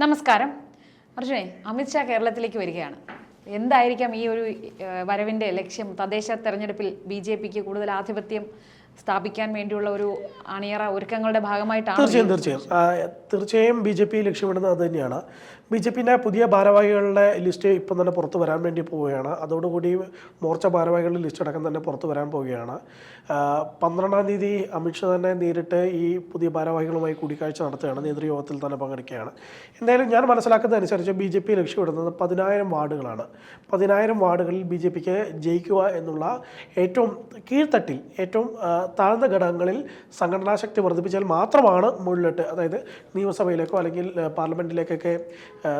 നമസ്കാരം. അർജുനെ അമിത്ഷാ കേരളത്തിലേക്ക് വരികയാണ്. എന്തായിരിക്കാം ഈ ഒരു വരവിന്റെ വരവിന്റെ ലക്ഷ്യം? തദ്ദേശ തെരഞ്ഞെടുപ്പിൽ ബി ജെ പിക്ക് കൂടുതൽ ആധിപത്യം സ്ഥാപിക്കാൻ വേണ്ടിയുള്ള ഒരു അണിയറ ഒരുക്കങ്ങളുടെ ഭാഗമായിട്ടാണ് തീർച്ചയായും തീർച്ചയായും. തീർച്ചയായും ബി ജെ പി ലക്ഷ്യമിടുന്നത് അത് തന്നെയാണ്. ബി ജെ പിന്റെ പുതിയ ഭാരവാഹികളുടെ ലിസ്റ്റ് ഇപ്പം തന്നെ പുറത്ത് വരാൻ വേണ്ടി പോവുകയാണ്. അതോടുകൂടി മോർച്ച ഭാരവാഹികളുടെ ലിസ്റ്റ് അടക്കം തന്നെ പുറത്തു വരാൻ പോവുകയാണ്. പന്ത്രണ്ടാം തീയതി അമിത്ഷാ തന്നെ നേരിട്ട് ഈ പുതിയ ഭാരവാഹികളുമായി കൂടിക്കാഴ്ച നടത്തുകയാണ്. നേതൃയോഗത്തിൽ തന്നെ പങ്കെടുക്കുകയാണ്. എന്തായാലും ഞാൻ മനസ്സിലാക്കുന്നത് അനുസരിച്ച് ബി ജെ പി ലക്ഷ്യമിടുന്നത് പതിനായിരം വാർഡുകളാണ്. പതിനായിരം വാർഡുകളിൽ ബി ജെ പിക്ക് ജയിക്കുക എന്നുള്ള ഏറ്റവും കീഴ്ത്തട്ടിൽ ഏറ്റവും താഴ്ന്ന ഘടകങ്ങളിൽ സംഘടനാശക്തി വർദ്ധിപ്പിച്ചാൽ മാത്രമാണ് മുകളിലോട്ട് അതായത് നിയമസഭയിലേക്കോ അല്ലെങ്കിൽ പാർലമെന്റിലേക്കൊക്കെ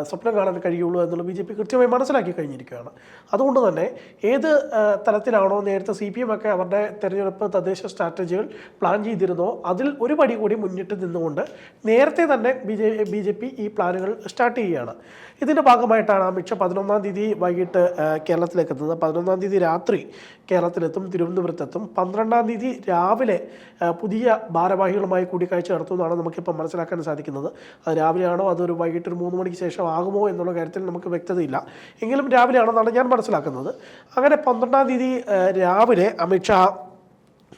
സ്വപ്നം കാണാൻ കഴിയുള്ളൂ എന്നുള്ള ബി ജെ പി കൃത്യമായി മനസ്സിലാക്കി കഴിഞ്ഞിരിക്കുകയാണ്. അതുകൊണ്ട് തന്നെ ഏത് തലത്തിലാണോ നേരത്തെ സി പി എം ഒക്കെ അവരുടെ തെരഞ്ഞെടുപ്പ് തദ്ദേശ സ്ട്രാറ്റജികൾ പ്ലാൻ ചെയ്തിരുന്നോ അതിൽ ഒരു പടി കൂടി മുന്നിട്ട് നിന്നുകൊണ്ട് നേരത്തെ തന്നെ B J B J P ഈ പ്ലാനുകൾ സ്റ്റാർട്ട് ചെയ്യുകയാണ്. ഇതിന്റെ ഭാഗമായിട്ടാണ് അമിത്ഷാ പതിനൊന്നാം തീയതി വൈകിട്ട് കേരളത്തിലേക്ക് എത്തുന്നത്. പതിനൊന്നാം തീയതി രാത്രി കേരളത്തിലെത്തും തിരുവനന്തപുരത്തെത്തും. പന്ത്രണ്ടാം തീയതി രാവിലെ പുതിയ ഭാരവാഹികളുമായി കൂടിക്കാഴ്ച നടത്തുമെന്നാണ് നമുക്കിപ്പോൾ മനസ്സിലാക്കാൻ സാധിക്കുന്നത്. അത് രാവിലെയാണോ അതൊരു വൈകിട്ട് ഒരു മൂന്ന് മണിക്ക് ശേഷം ആകുമോ എന്നുള്ള കാര്യത്തിൽ നമുക്ക് വ്യക്തതയില്ല. എങ്കിലും രാവിലെയാണെന്നാണ് ഞാൻ മനസ്സിലാക്കുന്നത്. അങ്ങനെ പന്ത്രണ്ടാം തീയതി രാവിലെ അമിത്ഷാ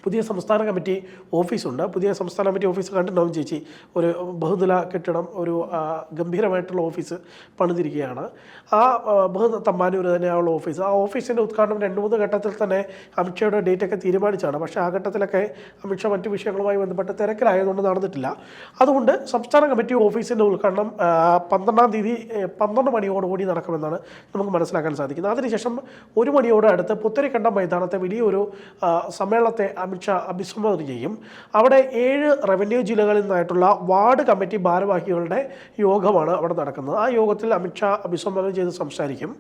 പുതിയ സംസ്ഥാന കമ്മിറ്റി ഓഫീസുണ്ട്. പുതിയ സംസ്ഥാന കമ്മിറ്റി ഓഫീസ് കണ്ടിട്ടുണ്ടാവും ചേച്ചി ഒരു ബഹുനില കെട്ടിടം ഒരു ഗംഭീരമായിട്ടുള്ള ഓഫീസ് പണിതിരിക്കുകയാണ്. ആ ബഹു തമ്പാനൂർ തന്നെയുള്ള ഓഫീസ്. ആ ഓഫീസിന്റെ ഉദ്ഘാടനം രണ്ട് മൂന്ന് ഘട്ടത്തിൽ തന്നെ അമിത്ഷായുടെ ഡേറ്റൊക്കെ തീരുമാനിച്ചാണ്. പക്ഷേ ആ ഘട്ടത്തിലൊക്കെ അമിത്ഷാ മറ്റു വിഷയങ്ങളുമായി ബന്ധപ്പെട്ട് തിരക്കിലായതുകൊണ്ട് നടന്നിട്ടില്ല. അതുകൊണ്ട് സംസ്ഥാന കമ്മിറ്റി ഓഫീസിന്റെ ഉദ്ഘാടനം പന്ത്രണ്ടാം തീയതി പന്ത്രണ്ട് മണിയോടുകൂടി നടക്കുമെന്നാണ് നമുക്ക് മനസ്സിലാക്കാൻ സാധിക്കുന്നത്. അതിനുശേഷം ഒരു മണിയോട് അടുത്ത് പുത്തരിക്കണ്ടം മൈതാനത്തെ വലിയൊരു സമ്മേളനത്തെ അമിത്ഷാ അഭിസംബോധന ചെയ്യും. അവിടെ ഏഴ് റവന്യൂ ജില്ലകളിൽ നിന്നായിട്ടുള്ള വാർഡ് കമ്മിറ്റി ഭാരവാഹികളുടെ യോഗമാണ് അവിടെ നടക്കുന്നത്. ആ യോഗത്തിൽ അമിത്ഷാ അഭിസംബോധന ചെയ്ത് സംസാരിക്കും.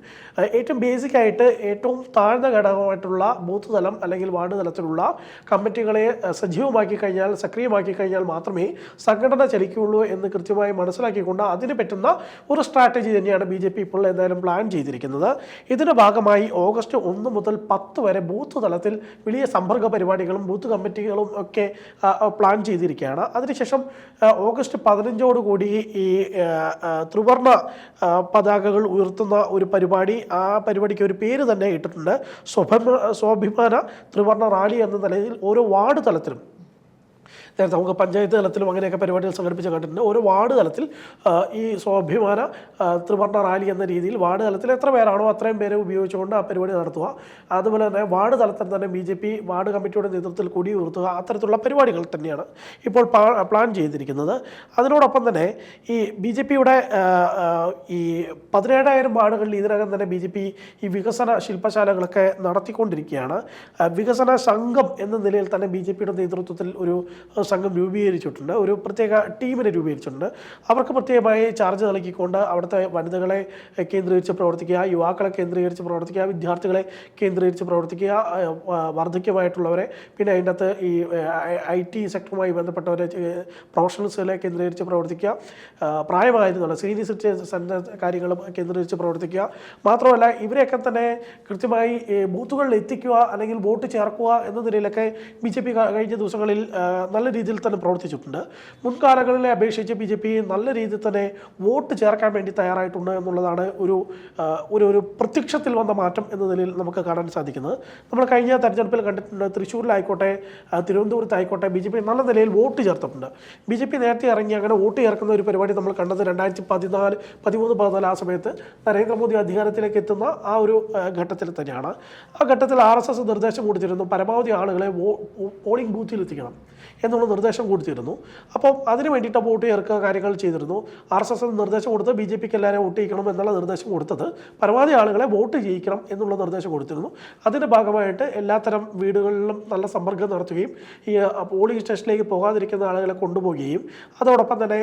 ഏറ്റവും ബേസിക് ആയിട്ട് ഏറ്റവും താഴ്ന്ന ഘടകമായിട്ടുള്ള ബൂത്ത് തലം അല്ലെങ്കിൽ വാർഡ് തലത്തിലുള്ള കമ്മിറ്റികളെ സജീവമാക്കി കഴിഞ്ഞാൽ സക്രിയമാക്കി കഴിഞ്ഞാൽ മാത്രമേ സംഘടന ചലിക്കുകയുള്ളൂ എന്ന് കൃത്യമായി മനസ്സിലാക്കിക്കൊണ്ട് അതിന് പറ്റുന്ന ഒരു സ്ട്രാറ്റജി തന്നെയാണ് ബി ജെ പി ഇപ്പോൾ എന്തായാലും പ്ലാൻ ചെയ്തിരിക്കുന്നത്. ഇതിന്റെ ഭാഗമായി ഓഗസ്റ്റ് ഒന്ന് മുതൽ പത്ത് വരെ ബൂത്ത് തലത്തിൽ വലിയ സമ്പർക്ക പരിപാടികളും ബൂത്ത് കമ്മിറ്റികളും ഒക്കെ പ്ലാൻ ചെയ്തിരിക്കുകയാണ്. അതിനുശേഷം ഓഗസ്റ്റ് പതിനഞ്ചോടുകൂടി ഈ ത്രിവർണ പതാകകൾ ഉയർത്തുന്ന ഒരു പരിപാടി ആ പരിപാടിക്ക് ഒരു പേര് തന്നെ ഇട്ടിട്ടുണ്ട്. സ്വഭ സ്വാഭിമാന ത്രിവർണ റാലി എന്ന നിലയിൽ ഓരോ വാർഡ് തലത്തിലും നേരത്തെ നമുക്ക് പഞ്ചായത്ത് തലത്തിലും അങ്ങനെയൊക്കെ പരിപാടികൾ സംഘടിപ്പിച്ച് കണ്ടിട്ടുണ്ട്. ഓരോ വാർഡ് തലത്തിൽ ഈ സ്വാഭിമാന ത്രിവർണ റാലി എന്ന രീതിയിൽ വാർഡ് തലത്തിൽ എത്ര പേരാണോ അത്രയും പേരെ ഉപയോഗിച്ചുകൊണ്ട് ആ പരിപാടി നടത്തുക. അതുപോലെ തന്നെ വാർഡ് തലത്തിൽ തന്നെ ബി ജെ പി വാർഡ് കമ്മിറ്റിയുടെ നേതൃത്വത്തിൽ കൊടി ഉയർത്തുക അത്തരത്തിലുള്ള പരിപാടികൾ തന്നെയാണ് ഇപ്പോൾ പ്ലാൻ ചെയ്തിരിക്കുന്നത്. അതിനോടൊപ്പം തന്നെ ഈ ബി ജെ പിയുടെ ഈ പതിനേഴായിരം വാർഡുകളിൽ ഇതിനകം തന്നെ ബി ജെ പി ഈ വികസന ശില്പശാലകളൊക്കെ നടത്തിക്കൊണ്ടിരിക്കുകയാണ്. വികസന സംഘം എന്ന നിലയിൽ തന്നെ ബി ജെ പിയുടെ നേതൃത്വത്തിൽ ഒരു സംഘം രൂപീകരിച്ചിട്ടുണ്ട്. ഒരു പ്രത്യേക ടീമിനെ രൂപീകരിച്ചിട്ടുണ്ട്. അവർക്ക് പ്രത്യേകമായി ചാർജ് നൽകിക്കൊണ്ട് അവിടുത്തെ വനിതകളെ കേന്ദ്രീകരിച്ച് പ്രവർത്തിക്കുക യുവാക്കളെ കേന്ദ്രീകരിച്ച് പ്രവർത്തിക്കുക വിദ്യാർത്ഥികളെ കേന്ദ്രീകരിച്ച് പ്രവർത്തിക്കുക വാർദ്ധക്യമായിട്ടുള്ളവരെ പിന്നെ അതിന്റെ അകത്ത് ഈ ഐ ടി സെക്ടറുമായി ബന്ധപ്പെട്ടവരെ പ്രൊഫഷണൽസുകളെ കേന്ദ്രീകരിച്ച് പ്രവർത്തിക്കുക പ്രായമായതുള്ള സീനിയർ സിറ്റിസന്റെ കാര്യങ്ങളും കേന്ദ്രീകരിച്ച് പ്രവർത്തിക്കുക. മാത്രമല്ല ഇവരെയൊക്കെ തന്നെ കൃത്യമായി ബൂത്തുകളിൽ എത്തിക്കുക അല്ലെങ്കിൽ വോട്ട് ചേർക്കുക എന്ന നിലയിലൊക്കെ ബി ജെ പി കഴിഞ്ഞ ദിവസങ്ങളിൽ നല്ല രീതിയിൽ തന്നെ പ്രവർത്തിച്ചിട്ടുണ്ട്. മുൻകാലങ്ങളിലെ അപേക്ഷിച്ച് ബി ജെ പി നല്ല രീതിയിൽ തന്നെ വോട്ട് ചേർക്കാൻ വേണ്ടി തയ്യാറായിട്ടുണ്ട് എന്നുള്ളതാണ് ഒരു ഒരു ഒരു പ്രത്യക്ഷത്തിൽ വന്ന മാറ്റം എന്ന നിലയിൽ നമുക്ക് കാണാൻ സാധിക്കുന്നത്. നമ്മൾ കഴിഞ്ഞ തെരഞ്ഞെടുപ്പിൽ കണ്ടിട്ടുണ്ട് തൃശ്ശൂരിലായിക്കോട്ടെ തിരുവനന്തപുരത്തായിക്കോട്ടെ ബി ജെ പി നല്ല നിലയിൽ വോട്ട് ചേർത്തിട്ടുണ്ട്. ബി ജെ പി നേരത്തെ ഇറങ്ങി അങ്ങനെ വോട്ട് ചേർക്കുന്ന ഒരു പരിപാടി നമ്മൾ കണ്ടത് രണ്ടായിരത്തി പതിനാല് പതിമൂന്ന് പതിനാല് ആ സമയത്ത് നരേന്ദ്രമോദി അധികാരത്തിലേക്ക് എത്തുന്ന ആ ഒരു ഘട്ടത്തിൽ തന്നെയാണ്. ആ ഘട്ടത്തിൽ ആർ എസ് എസ് നിർദ്ദേശം കൊടുത്തിരുന്നു പരമാവധി ആളുകളെ പോളിംഗ് ബൂത്തിൽ എത്തിക്കണം എന്നുള്ള നിർദ്ദേശം കൊടുത്തിരുന്നു. അപ്പോൾ അതിന് വേണ്ടിയിട്ട് വോട്ട് ചേർക്കുക കാര്യങ്ങൾ ചെയ്തിരുന്നു. ആർ എസ് എസ് നിർദ്ദേശം കൊടുത്ത് ബി ജെ പിക്ക് എല്ലാവരും വോട്ട് ചെയ്യിക്കണം എന്നുള്ള നിർദ്ദേശം കൊടുത്തത് പരമാവധി ആളുകളെ വോട്ട് ചെയ്യിക്കണം എന്നുള്ള നിർദ്ദേശം കൊടുത്തിരുന്നു. അതിന്റെ ഭാഗമായിട്ട് എല്ലാത്തരം വീടുകളിലും നല്ല സമ്പർക്കം നടത്തുകയും ഈ പോളിംഗ് സ്റ്റേഷനിലേക്ക് പോകാതിരിക്കുന്ന ആളുകളെ കൊണ്ടുപോവുകയും അതോടൊപ്പം തന്നെ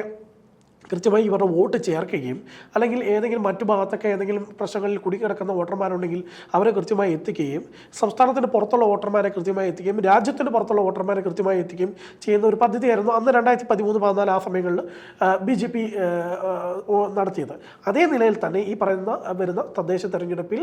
കൃത്യമായി ഇവരുടെ വോട്ട് ചേർക്കുകയും അല്ലെങ്കിൽ ഏതെങ്കിലും മറ്റു ഭാഗത്തൊക്കെ ഏതെങ്കിലും പ്രശ്നങ്ങളിൽ കുടിക്കിടക്കുന്ന വോട്ടർമാരുണ്ടെങ്കിൽ അവരെ കൃത്യമായി എത്തിക്കുകയും സംസ്ഥാനത്തിന് പുറത്തുള്ള വോട്ടർമാരെ കൃത്യമായി എത്തിക്കുകയും രാജ്യത്തിന് പുറത്തുള്ള വോട്ടർമാരെ കൃത്യമായി എത്തിക്കുകയും ചെയ്യുന്ന ഒരു പദ്ധതിയായിരുന്നു അന്ന് രണ്ടായിരത്തി പതിമൂന്ന് പതിനാല് ആ സമയങ്ങളിൽ ബി ജെ പി നടത്തിയത്. അതേ നിലയിൽ തന്നെ ഈ പറയുന്ന വരുന്ന തദ്ദേശ തെരഞ്ഞെടുപ്പിൽ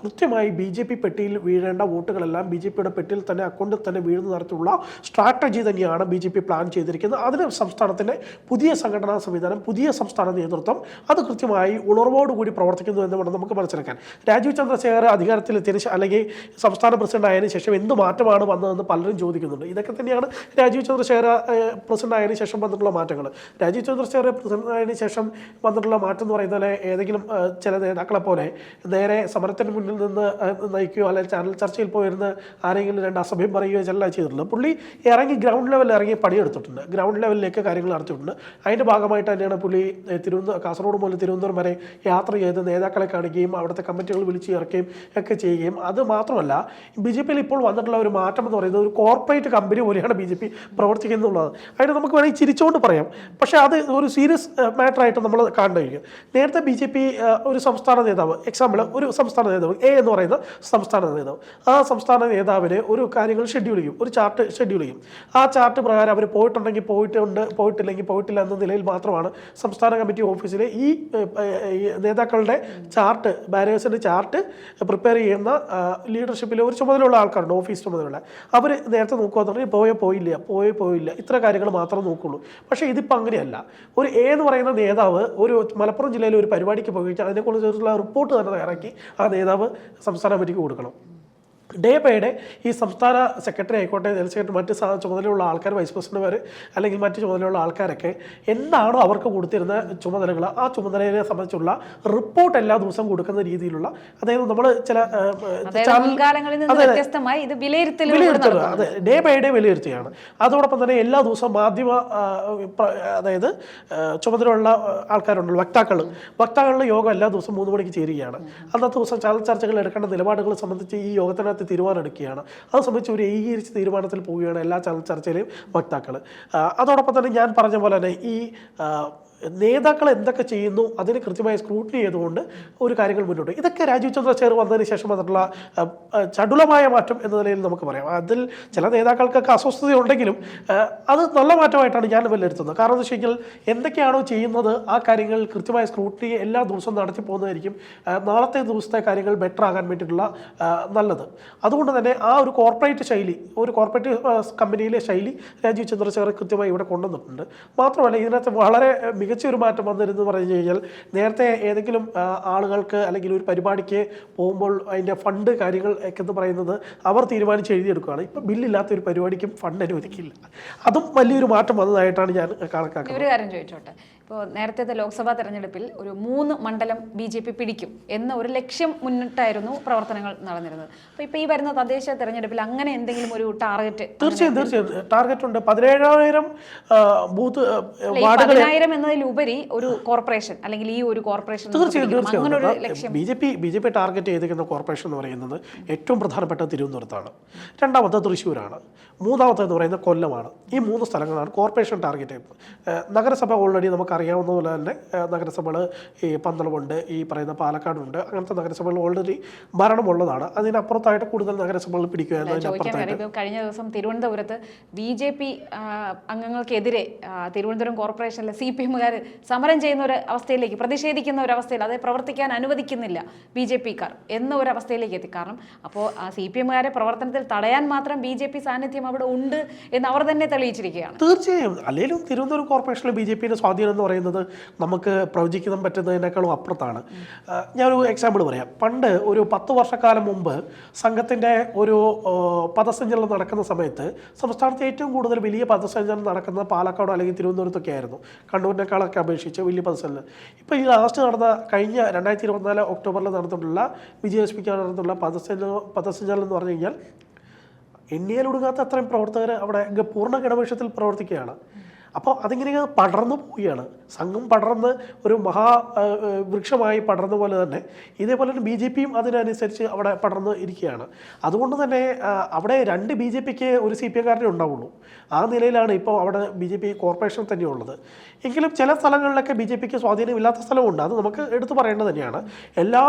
കൃത്യമായി ബി ജെ പി പെട്ടിയിൽ വീഴേണ്ട വോട്ടുകളെല്ലാം ബി ജെ പിയുടെ പെട്ടിയിൽ തന്നെ അക്കൗണ്ടിൽ തന്നെ വീഴുന്ന തരത്തിലുള്ള സ്ട്രാറ്റജി തന്നെയാണ് ബി ജെ പി പ്ലാൻ ചെയ്തിരിക്കുന്നത്. അതിന് സംസ്ഥാനത്തിന്റെ പുതിയ സംഘടനാ സംവിധാനം തന്നെ പുതിയ സംസ്ഥാന നേതൃത്വം അത് കൃത്യമായി ഉണർവോടുകൂടി പ്രവർത്തിക്കുന്നു എന്ന് വേണം നമുക്ക് മനസ്സിലാക്കാൻ. രാജീവ് ചന്ദ്രശേഖർ അധികാരത്തിലെത്തിയതിന് ശേ- അല്ലെങ്കിൽ സംസ്ഥാന പ്രസിഡന്റ് ആയതിനു ശേഷം എന്ത് മാറ്റമാണ് വന്നതെന്ന് പലരും ചോദിക്കുന്നുണ്ട്. ഇതൊക്കെ തന്നെയാണ് രാജീവ് ചന്ദ്രശേഖർ പ്രസിഡന്റ് ആയതിനു ശേഷം വന്നിട്ടുള്ള മാറ്റങ്ങൾ. രാജീവ് ചന്ദ്രശേഖർ പ്രസിഡന്റ് ആയതിനു ശേഷം വന്നിട്ടുള്ള മാറ്റം എന്ന് പറയുന്നത് ഏതെങ്കിലും ചില നേതാക്കളെ പോലെ നേരെ സമരത്തിന് മുന്നിൽ നിന്ന് നയിക്കുകയോ അല്ലെങ്കിൽ ചാനൽ ചർച്ചയിൽ പോയിരുന്ന് ആരെങ്കിലും രണ്ട് അസഭ്യം പറയുകയോ ചെല്ലാം ചെയ്തിട്ടുള്ളൂ പുള്ളി ഇറങ്ങി ഗ്രൗണ്ട് ലെവലിൽ ഇറങ്ങി പണിയെടുത്തിട്ടുണ്ട്. ഗ്രൗണ്ട് ലെവലിലേക്ക് കാര്യങ്ങൾ നടത്തിയിട്ടുണ്ട്. അതിന്റെ ഭാഗമായിട്ട് തന്നെയാണ് പുള്ളി കാസർഗോഡ് മുതൽ തിരുവനന്തപുരം വരെ യാത്ര ചെയ്ത് നേതാക്കളെ കാണുകയും അവിടുത്തെ കമ്മിറ്റികൾ വിളിച്ച് ചേർക്കുകയും ഒക്കെ ചെയ്യുകയും. അത് മാത്രമല്ല ബി ജെ പിയിൽ ഇപ്പോൾ വന്നിട്ടുള്ള ഒരു മാറ്റം എന്ന് പറയുന്നത് ഒരു കോർപ്പറേറ്റ് കമ്പനി പോലെയാണ് ബി ജെ പി പ്രവർത്തിക്കുന്നുള്ളത്. അതിന് നമുക്ക് വേണമെങ്കിൽ ചിരിച്ചുകൊണ്ട് പറയാം. പക്ഷേ അത് ഒരു സീരിയസ് മാറ്ററായിട്ട് നമ്മൾ കാണുകയും നേരത്തെ ബി ജെ പി ഒരു സംസ്ഥാന നേതാവ് എക്സാമ്പിൾ ഒരു സംസ്ഥാന നേതാവ് എ എന്ന് പറയുന്ന സംസ്ഥാന നേതാവ് ആ സംസ്ഥാന നേതാവിന് ഒരു കാര്യങ്ങൾ ഷെഡ്യൂൾ ചെയ്യും ഒരു ചാർട്ട് ഷെഡ്യൂൾ ചെയ്യും. ആ ചാർട്ട് പ്രകാരം അവർ പോയിട്ടുണ്ടെങ്കിൽ പോയിട്ടുണ്ട് പോയിട്ടില്ലെങ്കിൽ പോയിട്ടില്ല എന്ന നിലയിൽ മാത്രമാണ് സംസ്ഥാന കമ്മിറ്റി ഓഫീസിലെ ഈ നേതാക്കളുടെ ചാർട്ട് ബാനേഴ്സിന്റെ ചാർട്ട് പ്രിപ്പയർ ചെയ്യുന്ന ലീഡർഷിപ്പിൽ ഒരു ചുമതലയുള്ള ആൾക്കാരുണ്ട് ഓഫീസ് ചുമതലയുള്ള. അവർ നേരത്തെ നോക്കുകയെന്നുണ്ടെങ്കിൽ പോയോ പോയില്ല പോയോ പോയില്ല. ഇത്ര കാര്യങ്ങൾ മാത്രം നോക്കുള്ളൂ. പക്ഷേ ഇതിപ്പോൾ അങ്ങനെയല്ല. ഒരു എ എന്ന് പറയുന്ന നേതാവ് ഒരു മലപ്പുറം ജില്ലയിൽ ഒരു പരിപാടിക്ക് പോയി കഴിഞ്ഞാൽ അതിനെക്കുറിച്ചുള്ള റിപ്പോർട്ട് തന്നെ തയ്യാറാക്കി ആ നേതാവ് സംസ്ഥാന കമ്മിറ്റിക്ക് കൊടുക്കണം. ഡേ ബൈ ഡേ ഈ സംസ്ഥാന സെക്രട്ടറി ആയിക്കോട്ടെ ജനറൽ സെക്രട്ടറി മറ്റ് ചുമതലയുള്ള ആൾക്കാർ വൈസ് പ്രസിഡന്റുമാർ അല്ലെങ്കിൽ മറ്റ് ചുമതലയുള്ള ആൾക്കാരൊക്കെ എന്താണോ അവർക്ക് കൊടുത്തിരുന്ന ചുമതലകൾ ആ ചുമതലയെ സംബന്ധിച്ചുള്ള റിപ്പോർട്ട് എല്ലാ ദിവസവും കൊടുക്കുന്ന രീതിയിലുള്ള അതായത് നമ്മൾ ചില വിലയിരുത്തൽ അതെ ഡേ ബൈ ഡേ വിലയിരുത്തുകയാണ്. അതോടൊപ്പം തന്നെ എല്ലാ ദിവസവും മാധ്യമ അതായത് ചുമതലയുള്ള ആൾക്കാരുണ്ടല്ലോ വക്താക്കൾ വക്താക്കളുടെ യോഗം എല്ലാ ദിവസവും മൂന്ന് മണിക്ക് ചേരുകയാണ്. അന്നത്തെ ദിവസം ചാനൽ ചർച്ചകൾ എടുക്കേണ്ട നിലപാടുകൾ സംബന്ധിച്ച് ഈ യോഗത്തിനകത്ത് തീരുമാനം എടുക്കുകയാണ് അത് സംബന്ധിച്ച് ഒരു ഏകീകരിച്ച തീരുമാനത്തിൽ പോവുകയാണ് എല്ലാ ചർച്ചയിലെയും വക്താക്കൾ അതോടൊപ്പം തന്നെ ഞാൻ പറഞ്ഞ പോലെ തന്നെ ഈ നേതാക്കൾ എന്തൊക്കെ ചെയ്യുന്നു അതിന് കൃത്യമായി സ്ക്രൂട്ടിനി ചെയ്തുകൊണ്ട് ഒരു കാര്യങ്ങൾ മുന്നോട്ട്. ഇതൊക്കെ രാജീവ് ചന്ദ്രശേഖർ വന്നതിന് ശേഷം വന്നിട്ടുള്ള ചടുലമായ മാറ്റം എന്ന നിലയിൽ നമുക്ക് പറയാം. അതിൽ ചില നേതാക്കൾക്കൊക്കെ അസ്വസ്ഥതയുണ്ടെങ്കിലും അത് നല്ല മാറ്റമായിട്ടാണ് ഞാൻ വിലയിരുത്തുന്നത്. കാരണം എന്ന് വെച്ച് കഴിഞ്ഞാൽ എന്തൊക്കെയാണോ ചെയ്യുന്നത് ആ കാര്യങ്ങൾ കൃത്യമായ സ്ക്രൂട്ടിനി എല്ലാ ദിവസവും നടത്തി പോകുന്നതായിരിക്കും നാളത്തെ ദിവസത്തെ കാര്യങ്ങൾ ബെറ്റർ ആകാൻ വേണ്ടിയിട്ടുള്ള നല്ലത്. അതുകൊണ്ട് തന്നെ ആ ഒരു കോർപ്പറേറ്റ് ശൈലി ഒരു കോർപ്പറേറ്റ് കമ്പനിയിലെ ശൈലി രാജീവ് ചന്ദ്രശേഖർ കൃത്യമായി ഇവിടെ കൊണ്ടുവന്നിട്ടുണ്ട്. മാത്രമല്ല ഇതിനകത്ത് വളരെ മികച്ച ഒരു മാറ്റം വന്നിരുന്നു പറഞ്ഞു കഴിഞ്ഞാൽ നേരത്തെ ഏതെങ്കിലും ആളുകൾക്ക് അല്ലെങ്കിൽ ഒരു പരിപാടിക്ക് പോകുമ്പോൾ അതിന്റെ ഫണ്ട് കാര്യങ്ങൾ ഒക്കെ എന്ന് പറയുന്നത് അവർ തീരുമാനിച്ച് എഴുതിയെടുക്കുകയാണ്. ഇപ്പം ബില്ലില്ലാത്ത ഒരു പരിപാടിക്കും ഫണ്ട് അനുവദിക്കില്ല. അതും വലിയൊരു മാറ്റം വന്നതായിട്ടാണ് ഞാൻ കണക്കാക്കുന്നത്. ഒരു കാര്യം ചോദിച്ചോട്ടെ? ഇപ്പോൾ നേരത്തെ ലോക്സഭാ തെരഞ്ഞെടുപ്പിൽ ഒരു മൂന്ന് മണ്ഡലം ബി ജെ പി പിടിക്കും എന്ന ഒരു ലക്ഷ്യം മുന്നിട്ടായിരുന്നു പ്രവർത്തനങ്ങൾ നടന്നിരുന്നത്. അപ്പോൾ ഇപ്പോൾ ഈ വരുന്ന തദ്ദേശ തെരഞ്ഞെടുപ്പിൽ അങ്ങനെ എന്തെങ്കിലും ഒരു ടാർഗറ്റ് തീർച്ചയായും തീർച്ചയായും. ടാർഗറ്റ് ഉണ്ട്. പതിനേഴായിരം ബൂത്ത് പതിനായിരം എന്നതിലുപരി ഒരു കോർപ്പറേഷൻ അല്ലെങ്കിൽ ഈ ഒരു കോർപ്പറേഷൻ തീർച്ചയായും B J P B J P target ചെയ്തിരിക്കുന്ന കോർപ്പറേഷൻ എന്ന് പറയുന്നത് ഏറ്റവും പ്രധാനപ്പെട്ട തിരുവനന്തപുരത്താണ്. രണ്ടാമത്തെ തൃശ്ശൂരാണ്. മൂന്നാമത്തെ എന്ന് പറയുന്നത് കൊല്ലമാണ്. ഈ മൂന്ന് സ്ഥലങ്ങളാണ് കോർപ്പറേഷൻ ടാർഗറ്റ് ചെയ്യുന്നത് നഗരസഭ ഓൾറെഡി നമുക്കറിയാവുന്ന പോലെ തന്നെ നഗരസഭകൾ ഈ പന്തളമുണ്ട് ഈ പറയുന്ന പാലക്കാടുണ്ട് അങ്ങനത്തെ നഗരസഭകൾ ഓൾറെഡി ഭരണമുള്ളതാണ് അതിനപ്പുറത്തായിട്ട് കൂടുതൽ നഗരസഭകൾ പിടിക്കുക എന്നതിനപ്പുറത്തായിട്ട് കഴിഞ്ഞ ദിവസം തിരുവനന്തപുരത്ത് ബി ജെ പി അംഗങ്ങൾക്കെതിരെ തിരുവനന്തപുരം കോർപ്പറേഷനിലെ സി പി എമ്മുകാർ സമരം ചെയ്യുന്ന ഒരു അവസ്ഥയിലേക്ക് പ്രതിഷേധിക്കുന്ന ഒരു അവസ്ഥയിൽ അത് പ്രവർത്തിക്കാൻ അനുവദിക്കുന്നില്ല ബി ജെ പിക്കാർ എന്ന ഒരു അവസ്ഥയിലേക്ക് എത്തി. കാരണം അപ്പോൾ ആ സി പി എമ്മുകാരെ പ്രവർത്തനത്തിൽ തടയാൻ മാത്രം ബി ജെ പി സാന്നിധ്യം അവിടെ ഉണ്ട് എന്ന് അവർ തന്നെ തെളിയിച്ചിരിക്കുകയാണ്. തീർച്ചയായും. അല്ലെങ്കിലും തിരുവനന്തപുരം കോർപ്പറേഷനിലെ ബി ജെ പിയുടെ സ്വാധീനം പറയുന്നത് നമുക്ക് പ്രവചിക്കാൻ പറ്റുന്നതിനേക്കാളും അപ്പുറത്താണ്. ഞാനൊരു എക്സാമ്പിൾ പറയാം. പണ്ട് ഒരു പത്ത് വർഷക്കാലം മുമ്പ് സംഘത്തിന്റെ ഒരു പദസഞ്ചലനം നടക്കുന്ന സമയത്ത് സംസ്ഥാനത്ത് ഏറ്റവും കൂടുതൽ വലിയ പദസഞ്ചലനം നടക്കുന്ന പാലക്കാട് അല്ലെങ്കിൽ തിരുവനന്തപുരത്തൊക്കെ ആയിരുന്നു. കണ്ണൂരിനേക്കാളൊക്കെ അപേക്ഷിച്ച് വലിയ പദസഞ്ചലനം. ഇപ്പോൾ ഈ ലാസ്റ്റ് നടന്ന കഴിഞ്ഞ രണ്ടായിരത്തി ഇരുപത്തിനാല് ഒക്ടോബറിൽ നടന്നിട്ടുള്ള വിജയലക്ഷ്മിക്ക് നടന്നിട്ടുള്ള പദസഞ്ചലനം പദസഞ്ചലനം എന്ന് പറഞ്ഞു കഴിഞ്ഞാൽ എണ്ണിയാൽ ഒടുങ്ങാത്ത അത്രയും പ്രവർത്തകർ അവിടെ പൂർണ ഗണപക്ഷത്തിൽ പ്രവർത്തിക്കുകയാണ്. അപ്പോൾ അതിങ്ങനെ പടർന്നു പോവുകയാണ്. സംഘം പടർന്ന് ഒരു മഹാ വൃക്ഷമായി പടർന്ന പോലെ തന്നെ ഇതേപോലെ തന്നെ ബി ജെ പിയും അതിനനുസരിച്ച് അവിടെ പടർന്ന് ഇരിക്കുകയാണ്. അതുകൊണ്ട് തന്നെ അവിടെ രണ്ട് ബി ജെ പിക്ക് ഒരു സി പി എക്കാരനെ ഉണ്ടാവുള്ളൂ. ആ നിലയിലാണ് ഇപ്പോൾ അവിടെ ബി ജെ പി കോർപ്പറേഷൻ തന്നെയുള്ളത്. എങ്കിലും ചില സ്ഥലങ്ങളിലൊക്കെ ബി ജെ പിക്ക് സ്വാധീനമില്ലാത്ത സ്ഥലമുണ്ട്. അത് നമുക്ക് എടുത്തു പറയേണ്ടത് തന്നെയാണ്. എല്ലാ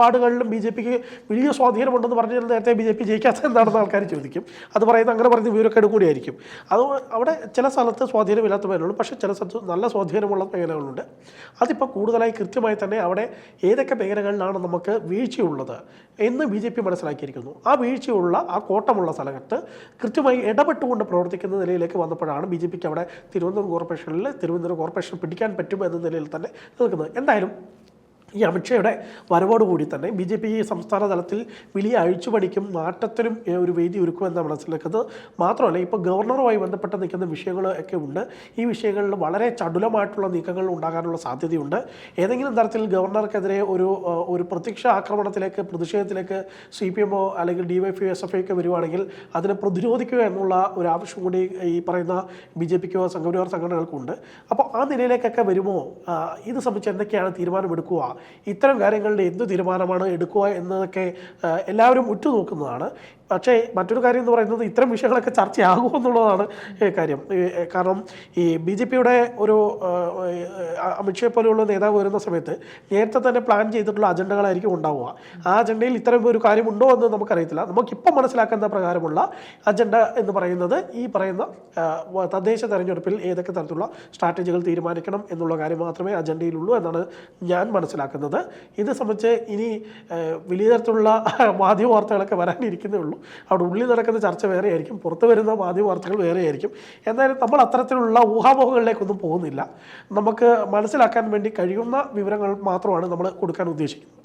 വാർഡുകളിലും ബി ജെ പിക്ക് വലിയ സ്വാധീനമുണ്ടെന്ന് പറഞ്ഞാൽ നേരത്തെ ബി ജെ പി ജയിക്കാത്ത എന്താണെന്ന് ആൾക്കാർ ചോദിക്കും. അത് പറയുന്നത് അങ്ങനെ പറയുന്ന വിവരക്കേട് കൂടിയായിരിക്കും. അത് അവിടെ ചില സ്ഥലത്ത് സ്വാധീനമില്ലാത്ത മേഖലകളുണ്ട്. പക്ഷേ ചില സ്ഥലത്ത് നല്ല സ്വാധീനമുള്ള മേഖലകളുണ്ട്. അതിപ്പോൾ കൂടുതലായി കൃത്യമായി തന്നെ അവിടെ ഏതൊക്കെ മേഖലകളിലാണ് നമുക്ക് വീഴ്ചയുള്ളത് എന്ന് ബി ജെ പി മനസ്സിലാക്കിയിരിക്കുന്നു. ആ വീഴ്ചയുള്ള ആ കോട്ടമുള്ള സ്ഥലത്ത് കൃത്യമായി ഇടപെട്ടുകൊണ്ട് പ്രവർത്തിക്കുന്ന നിലയിലേക്ക് വന്നപ്പോഴാണ് ബി ജെ പിക്ക് അവിടെ തിരുവനന്തപുരം കോർപ്പറേഷനിൽ തിരുവനന്തപുരം കോർപ്പറേഷൻ പിടിക്കാൻ പറ്റും എന്ന നിലയിൽ തന്നെ നിൽക്കുന്നത്. എന്തായാലും ഈ അമിത്ഷായുടെ വരവോടുകൂടി തന്നെ ബി ജെ പി സംസ്ഥാന തലത്തിൽ വലിയ അഴിച്ചുപണിക്കും മാറ്റത്തിനും ഒരു വേദി ഒരുക്കുമെന്ന് മനസ്സിലാക്കുന്നത്. മാത്രമല്ല ഇപ്പോൾ ഗവർണറുമായി ബന്ധപ്പെട്ട് നിൽക്കുന്ന വിഷയങ്ങൾ ഒക്കെ ഉണ്ട്. ഈ വിഷയങ്ങളിൽ വളരെ ചടുലമായിട്ടുള്ള നീക്കങ്ങൾ ഉണ്ടാകാനുള്ള സാധ്യതയുണ്ട്. ഏതെങ്കിലും തരത്തിൽ ഗവർണർക്കെതിരെ ഒരു ഒരു പ്രത്യക്ഷ ആക്രമണത്തിലേക്ക് പ്രതിഷേധത്തിലേക്ക് സി പി എമ്മോ അല്ലെങ്കിൽ ഡി വൈ എസ് എഫ് ഒക്കെ വരുവാണെങ്കിൽ അതിനെ പ്രതിരോധിക്കുക എന്നുള്ള ഒരു ആവശ്യം കൂടി ഈ പറയുന്ന ബി ജെ പിക്കോ സംഘപരിവാർ സംഘടനകൾക്കുണ്ട്. അപ്പോൾ ആ നിലയിലേക്കൊക്കെ വരുമോ? ഇത് സംബന്ധിച്ച് എന്തൊക്കെയാണ് തീരുമാനമെടുക്കുക? ഇത്തരം കാര്യങ്ങളുടെ എന്ത് തീരുമാനമാണ് എടുക്കുക എന്നതൊക്കെ എല്ലാവരും ഉറ്റുനോക്കുന്നതാണ്. പക്ഷേ മറ്റൊരു കാര്യം എന്ന് പറയുന്നത് ഇത്തരം വിഷയങ്ങളൊക്കെ ചർച്ചയാകുമോ എന്നുള്ളതാണ് കാര്യം. കാരണം ഈ ബി ജെ പിയുടെ ഒരു അമിത്ഷാ പോലെയുള്ള നേതാവ് വരുന്ന സമയത്ത് നേരത്തെ തന്നെ പ്ലാൻ ചെയ്തിട്ടുള്ള അജണ്ടകളായിരിക്കും ഉണ്ടാവുക. ആ അജണ്ടയിൽ ഇത്തരം ഒരു കാര്യമുണ്ടോ എന്ന് നമുക്കറിയത്തില്ല. നമുക്കിപ്പം മനസ്സിലാക്കുന്ന പ്രകാരമുള്ള അജണ്ട എന്ന് പറയുന്നത് ഈ പറയുന്ന തദ്ദേശ തെരഞ്ഞെടുപ്പിൽ ഏതൊക്കെ തരത്തിലുള്ള സ്ട്രാറ്റജികൾ തീരുമാനിക്കണം എന്നുള്ള കാര്യം മാത്രമേ അജണ്ടയിലുള്ളൂ എന്നാണ് ഞാൻ മനസ്സിലാക്കുന്നത്. ഇത് സംബന്ധിച്ച് ഇനി വലിയ തരത്തിലുള്ള മാധ്യമ വാർത്തകളൊക്കെ വരാനിരിക്കുന്നേ ഉള്ളൂ. അവിടെ ഉള്ളിൽ നടക്കുന്ന ചർച്ച വേറെ ആയിരിക്കും പുറത്ത് വരുന്ന മാധ്യമ വാർത്തകൾ വേറെ ആയിരിക്കും എന്തായാലും നമ്മൾ അത്തരത്തിലുള്ള ഊഹാപോഹങ്ങളിലേക്കൊന്നും പോകുന്നില്ല. നമുക്ക് മനസ്സിലാക്കാൻ വേണ്ടി കഴിയുന്ന വിവരങ്ങൾ മാത്രമാണ് നമ്മൾ കൊടുക്കാൻ ഉദ്ദേശിക്കുന്നത്.